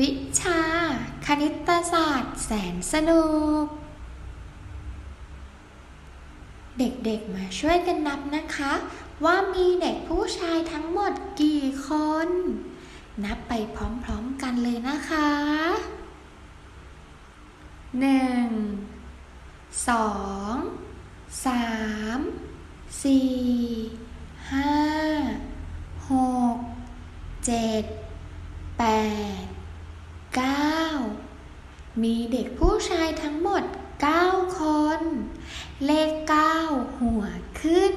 วิชา คณิตศาสตร์ แสนสนุก เด็กๆมาช่วยกันนับนะคะ ว่ามีเด็กผู้ชายทั้งหมดกี่คน นับไปพร้อมๆกันเลยนะคะหนึ่งสองสามสี่ห้าหกเจ็ดแปดเก้ามีเด็ก ผู้ชายทั้งหมดเก้าคน เลขเก้าหัวขึ้น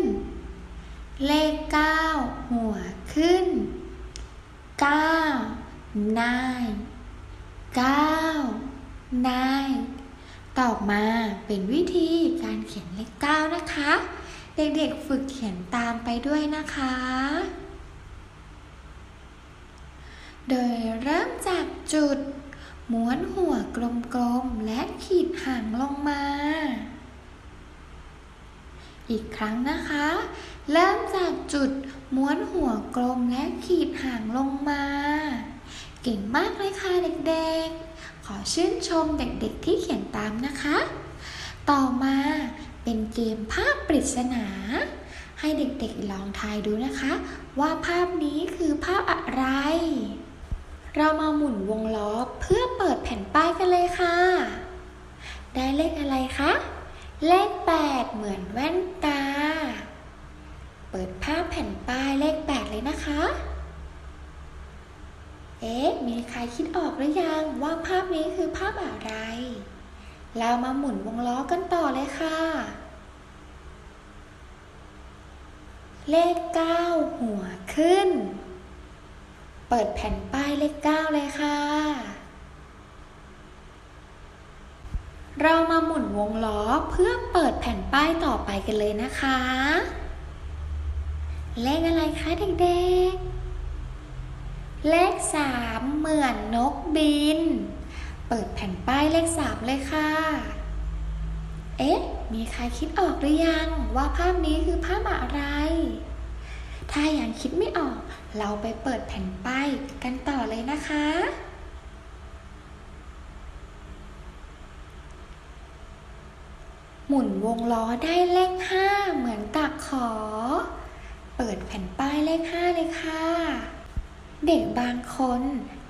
เลขเก้าหัวขึ้นเก้านายเก้านายต่อมาเป็นวิธีการเขียนเลขเก้านะคะ เด็กๆฝึกเขียนตามไปด้วยนะคะ โดยเริ่มจากจุด ม้วนหัวกลมๆ และขีดหางลงมา อีกครั้งนะคะ เริ่มจากจุดม้วนหัวกลมและขีดหางลงมา เก่งมากเลยค่ะเด็กๆ ขอชื่นชมเด็กๆที่เขียนตามนะคะ ต่อมาเป็นเกมภาพปริศนา ให้เด็กๆลองทายดูนะคะ ว่าภาพนี้คือภาพอะไร เรามาหมุนวงล้อเพื่อเปิดแผ่นป้ายกันเลยค่ะ ได้เลขอะไรคะ เลข 8 เหมือนแว่นตา เปิดภาพแผ่นป้ายเลข 8 เลยนะคะ เอ๊ะ มีใครคิดออกหรือยังว่าภาพนี้คือภาพอะไร เรามาหมุนวงล้อกันต่อเลยค่ะ เลข 9 หัวขึ้น เปิดแผ่นป้ายเลข9เลยค่ะ เรามาหมุนวงล้อเพื่อเปิดแผ่นป้ายต่อไปกันเลยนะคะ เลขอะไรคะเด็กๆ เลข3เหมือนนกบิน เปิดแผ่นป้ายเลข3เลยค่ะ เอ๊ะ มีใครคิดออกหรือยังว่าภาพนี้คือภาพอะไร ถ้ายังคิดไม่ออก เราไปเปิดแผ่นป้ายกันต่อเลยนะคะ หมุนวงล้อได้เลขห้าเหมือนตักขอ เปิดแผ่นป้ายเลขห้าเลยค่ะ เด็กบางคน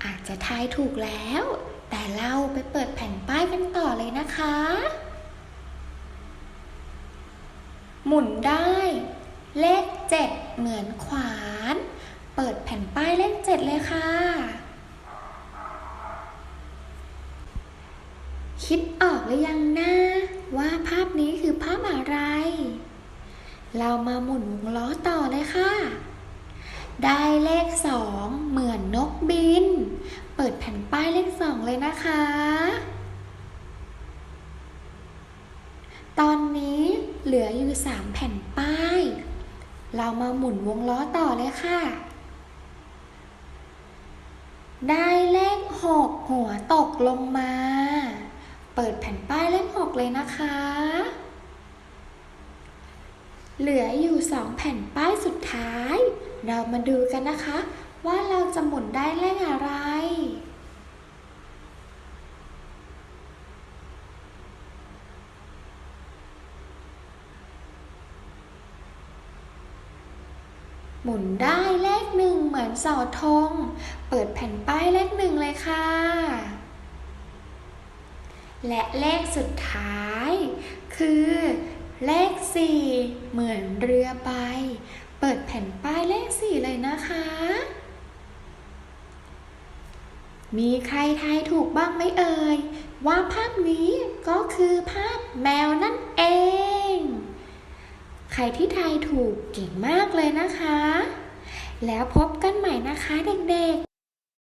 อาจจะทายถูกแล้ว แต่เราไปเปิดแผ่นป้ายกันต่อเลยนะคะหมุนได้ เลขเจ็ด เหมือนขวาน เปิดแผ่นป้ายเลขเจ็ดเลยค่ะ คิดออกหรือยังนะว่าภาพนี้คือภาพอะไร เรามาหมุนวงล้อต่อเลยค่ะ ได้เลขสองเหมือนนกบิน เปิดแผ่นป้ายเลขสองเลยนะคะ ตอนนี้เหลืออยู่สามแผ่น เรามาหมุนวงล้อต่อเลยค่ะ ได้เลขหกหัวตกลงมา เปิดแผ่นป้ายเลขหกเลยนะคะ เหลืออยู่สองแผ่นป้ายสุดท้าย เรามาดูกันนะคะ ว่าเราจะหมุนได้เลขอะไร หมุนได้เลขหนึ่งเหมือนเสาธง เปิดแผ่นป้ายเลขหนึ่งเลยค่ะ และเลขสุดท้าย คือเลขสี่เหมือนเรือใบ เปิดแผ่นป้ายเลขสี่เลยนะคะ มีใครทายถูกบ้างไหมเอ่ย ว่าภาพนี้ก็คือภาพแมวนั่น ใครที่ทายถูกเก่งมากเลยนะคะ แล้วพบกันใหม่นะคะเด็ก